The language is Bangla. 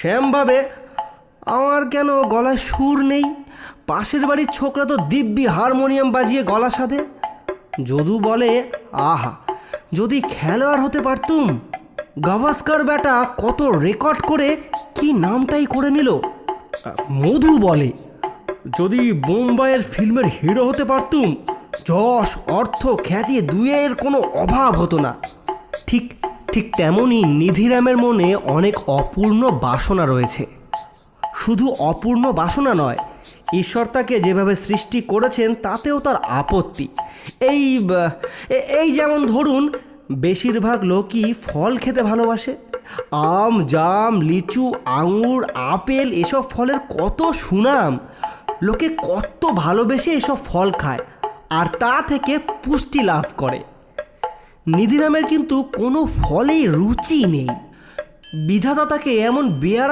শ্যাম ভাবে আমার কেন গলায় সুর নেই? পাশের বাড়ির ছোকরা তো দিব্যি হারমোনিয়াম বাজিয়ে গলা সাধে। যদু বলে, আহা, যদি খেলোয়াড় হতে পারতুম, গাভাস্কার ব্যাটা কত রেকর্ড করে কি নামটাই করে নিল? মধু বলে, যদি বোম্বাইয়ের ফিল্মের হিরো হতে পারতুম, যশ, অর্থ, খ্যাতি, দুইয়ের কোনো অভাব হতো না। ঠিক ঠিক তেমনই নিধিরামের মনে অনেক অপূর্ণ বাসনা রয়েছে। শুধু অপূর্ণ বাসনা নয়, ঈশ্বর তাকে যেভাবে সৃষ্টি করেছেন, তাতেও তার আপত্তি। এই এই যেমন ধরুন, বেশিরভাগ লোকই ফল খেতে ভালোবাসে। আম, জাম, লিচু, আঙুর, আপেল, এসব ফলের কত সুনাম। লোকে কত ভালোবেসে এসব ফল খায়, আর তা থেকে পুষ্টি লাভ করে। নিধিরামের কিন্তু কোনো ফলেই রুচি নেই। বিধাতা তাকে এমন বেয়ারা